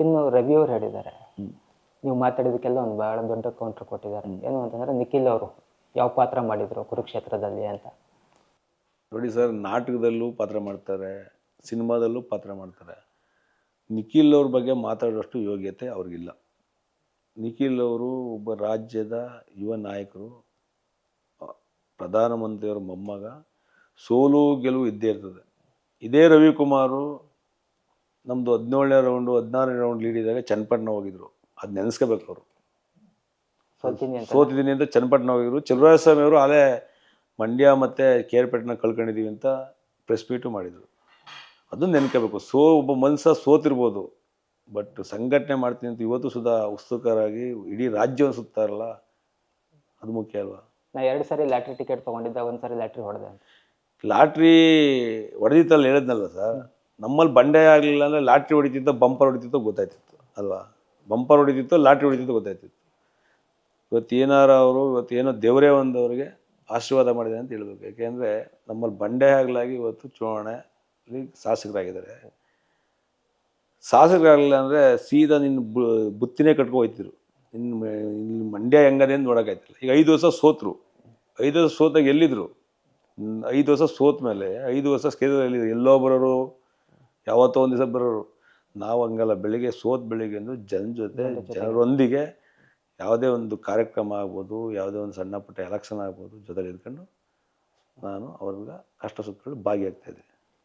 ಇನ್ನು ರವಿ ಅವ್ರು ಹೇಳಿದ್ದಾರೆ. ನೀವು ಮಾತಾಡಿದಕ್ಕೆಲ್ಲ ಒಂದು ಬಹಳ ದೊಡ್ಡ ಕೌಂಟರ್ ಕೊಟ್ಟಿದ್ದಾರೆ. ಏನು ಅಂತಂದ್ರೆ ನಿಖಿಲ್ ಅವರು ಯಾವ ಪಾತ್ರ ಮಾಡಿದ್ರು ಕುರುಕ್ಷೇತ್ರದಲ್ಲಿ ಅಂತ. ನೋಡಿ ಸರ್ ನಾಟಕದಲ್ಲೂ ಪಾತ್ರ ಮಾಡ್ತಾರೆ ಸಿನಿಮಾದಲ್ಲೂ ಪಾತ್ರ ಮಾಡ್ತಾರೆ. ನಿಖಿಲ್ ಅವ್ರ ಬಗ್ಗೆ ಮಾತಾಡೋಷ್ಟು ಯೋಗ್ಯತೆ ಅವ್ರಿಗಿಲ್ಲ. ನಿಖಿಲ್ ಅವರು ಒಬ್ಬ ರಾಜ್ಯದ ಯುವ ನಾಯಕರು ಪ್ರಧಾನಮಂತ್ರಿಯವ್ರ ಪ್ರಧಾನಮಂತ್ರಿಯವರ ಮೊಮ್ಮಗ ಸೋಲು ಗೆಲುವು ಇದ್ದೇ ಇರ್ತದೆ. ಇದೇ ರವಿಕುಮಾರು ನಮ್ಮದು ಹದಿನೇಳನೇ ರೌಂಡು ಹದಿನಾರನೇ ರೌಂಡ್ ಲೀಡ್ ಇದ್ದಾಗ ಚನ್ನಪಟ್ಟಣ ಹೋಗಿದ್ರು. ಅದು ನೆನೆಸ್ಕೋಬೇಕು ಅವರು. ಸೋತಿದ್ದೀನಿ ಅಂತ. ಚನ್ನಪಟ್ಟಣ ಹೋಗಿದ್ರು. ಚಲುವರಾಯಸ್ವಾಮಿ ಅವರು ಅಲ್ಲೇ ಮಂಡ್ಯ ಮತ್ತು ಕೇರ್ಪೇಟೆನ ಕಳ್ಕೊಂಡಿದ್ದೀವಿ ಅಂತ ಪ್ರೆಸ್ ಮೀಟು ಮಾಡಿದರು. ಅದು ನೆನ್ಕೋಬೇಕು ಸೋ ಒಬ್ಬ ಮನುಷ್ಯ ಸೋತಿರ್ಬೋದು. ಬಟ್ ಸಂಘಟನೆ ಮಾಡ್ತೀನಿ ಅಂತ ಇವತ್ತು ಸುಧಾ ಉತ್ಸುಕರಾಗಿ ಇಡೀ ರಾಜ್ಯವನ್ನು ಸುತ್ತಾರಲ್ಲ ಅದು ಮುಖ್ಯ ಅಲ್ವಾ? ನಾ ಎರಡು ಸಾರಿ ಲ್ಯಾಟ್ರಿ ಟಿಕೆಟ್ ತೊಗೊಂಡಿದ್ದೆ ಒಂದು ಸಾರಿ ಲ್ಯಾಟ್ರಿ ಹೊಡೆದೆ ಲಾಟ್ರಿ ಹೊಡೆದಿತ್ತಲ್ಲ ಹೇಳಿದ್ನಲ್ಲ ಸರ್? ನಮ್ಮಲ್ಲಿ ಬಂಡೆ ಆಗಲಿಲ್ಲ ಅಂದರೆ ಲಾಟ್ರಿ ಹೊಡಿತಿತ್ತು ಬಂಪರ್ ಹೊಡಿತಿತ್ತು ಗೊತ್ತಾಯ್ತಿತ್ತು ಅಲ್ವಾ? ಬಂಪರ್ ಹೊಡಿತಿತ್ತು ಲಾಟ್ರಿ ಹೊಡಿತಿತ್ತು ಗೊತ್ತಾಯ್ತಿತ್ತು. ಇವತ್ತು ಏನಾರ ಅವರು ಇವತ್ತು ಏನೋ ದೇವರೇ ಒಂದವರಿಗೆ ಆಶೀರ್ವಾದ ಮಾಡಿದೆ ಅಂತ ಹೇಳ್ಬೇಕು. ಯಾಕೆಂದರೆ ನಮ್ಮಲ್ಲಿ ಬಂಡೆ ಆಗಲಾಗಿ ಇವತ್ತು ಚುನಾವಣೆಯಲ್ಲಿ ಶಾಸಕರಾಗಿದ್ದಾರೆ. ಶಾಸಕರಾಗಲಿಲ್ಲ ಅಂದರೆ ಸೀದಾ ನಿನ್ನ ಬುತ್ತಿನೇ ಕಟ್ಕೊ ಹೋಯ್ತಿದ್ರು. ಇನ್ನು ಇಲ್ಲಿ ಮಂಡ್ಯ ಹೆಂಗದೆ ಅಂತ ನೋಡೋಕ್ಕಾಯ್ತಿಲ್ಲ. ಈಗ ಐದು ವರ್ಷ ಸೋತರು. ಐದು ವರ್ಷ ಸೋತಾಗ ಎಲ್ಲಿದ್ರು? ಹ್ಮ್, ಐದು ವರ್ಷ ಸೋತ ಮೇಲೆ ಐದು ವರ್ಷ ಸ್ಕೇಜಲ್ಲಿ ಎಲ್ಲೋ ಬರೋರು ಯಾವತ್ತೋ ಒಂದು ದಿವಸ ಬರೋರು ನಾವು ಹಂಗಲ್ಲ ಬೆಳಿಗ್ಗೆ ಸೋತ್ ಬೆಳಿಗ್ಗೆ ಅಂದ್ರೆ ಜನ ಜೊತೆ ಜನರೊಂದಿಗೆ ಯಾವುದೇ ಒಂದು ಕಾರ್ಯಕ್ರಮ ಆಗ್ಬೋದು ಯಾವುದೇ ಒಂದು ಸಣ್ಣ ಪುಟ್ಟ ಎಲೆಕ್ಷನ್ ಆಗ್ಬೋದು ಜೊತೆಲಿ ಇದ್ಕೊಂಡು ನಾನು ಅವ್ರಿಗೆ ಕಷ್ಟ ಸುಖಗಳು ಭಾಗಿಯಾಗ್ತಾ ಇದ್ದೀನಿ.